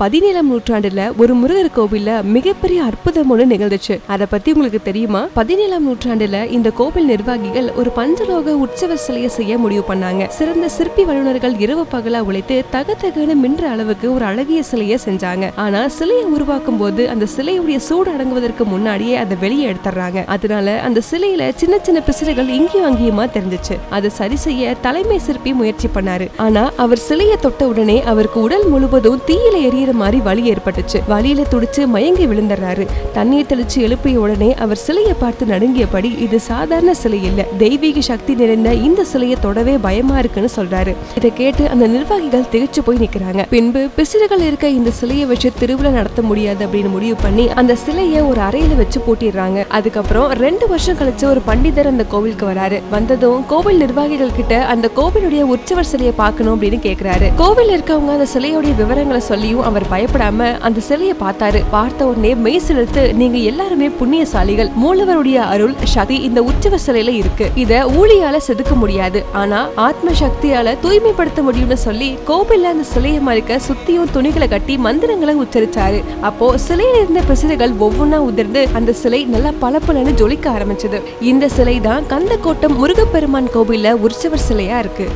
பதினேழாம் நூற்றாண்டுல ஒரு முருகர் கோவில்ல மிகப்பெரிய அற்புதம் ஒண்ணு நிகழ்ந்துச்சு. அத பத்தி உங்களுக்கு தெரியுமா? பதினேழாம் நூற்றாண்டுல இந்த கோவில் நிர்வாகிகள் ஒரு பஞ்சலோக உற்சவ சிலையை செய்ய முடிவு பண்ணாங்க. சிறந்த சிற்பி வல்லுநர்கள் இரவு பகலா உழைத்து தகதகன்னு மின்ற அளவுக்கு ஒரு அழகிய சிலையை செஞ்சாங்க. ஆனா சிலையை உருவாக்கும் போது அந்த சிலையுடைய சூடு அடங்குவதற்கு முன்னாடியே அதை வெளியே எடுத்துறாங்க அதனால அந்த சிலையில சின்ன சின்ன பிசுறுகள் இங்கேயும் அங்கேயுமா தெரிஞ்சுச்சு. அதை சரி செய்ய தலைமை சிற்பி முயற்சி பண்ணாரு. ஆனா அவர் சிலையை தொட்ட உடனே அவருக்கு உடல் முழுவதும் தீயில எரியற மாதிரி வலி ஏற்பட்டுச்சு. வலியில துடிச்சு மயங்கி விழுந்துறாரு தண்ணீர் தெளிச்சு எழுப்பிய உடனே அவர் சிலையை பார்த்து நடுங்கியபடி இது சாதாரண சிலை இல்ல. தெய்வீக சக்தி நிறைந்த இந்த சிலையை தொடவே பயமா இருக்குன்னு சொல்றாரு. இதை கேட்டு அந்த நிர்வாகிகள் திகச்சு போய் நிக்கிறாங்க. பின்பு பிசிறுகள் இருக்க இந்த சிலையை வச்சு திருவிழா நடத்த முடியாது அப்படின்னு முடிவு பண்ணி அந்த சிலையை ஒரு அறையில வச்சு பூட்டிடுறாங்க. அதுக்கப்புறம் ரெண்டு வருஷம் கழிச்சு ஒரு பண்டிதர் அந்த கோவிலுக்கு வராரு. வந்ததும் கோவில் நிர்வாகிகள் கிட்ட அந்த கோவிலுடைய உற்சவர் சிலையை பார்க்கணும் அப்படின்னு கேக்குறாரு. கோவில் இருக்கவங்க அந்த சிலையோடைய விவரங்களை சொல்லியும் அவர் அவர் பயப்படாம அந்த சிலையை பார்த்தாரு. பார்த்த உடனே மெய் செலுத்து நீங்க எல்லாருமே புண்ணியசாலிகள். மூலவருடைய அருள் சக்தி இந்த உற்சவ சிலையில இருக்கு. இத ஊழியால செதுக்க முடியாது. ஆனா ஆத்ம சக்தியால தூய்மைப்படுத்த முடியும்னு சொல்லி கோவில்ல அந்த சிலையை மறைக்க சுத்தியும் துணிகளை கட்டி மந்திரங்களை உச்சரிச்சாரு. அப்போ சிலையில இருந்த பிசிறுகள் ஒவ்வொன்னா உதிர்ந்து அந்த சிலை நல்லா பளபளன்னு ஜொலிக்க ஆரம்பிச்சது. இந்த சிலை தான் கந்தக்கோட்டம் முருகப்பெருமான் கோவில்ல உற்சவர் சிலையா இருக்கு.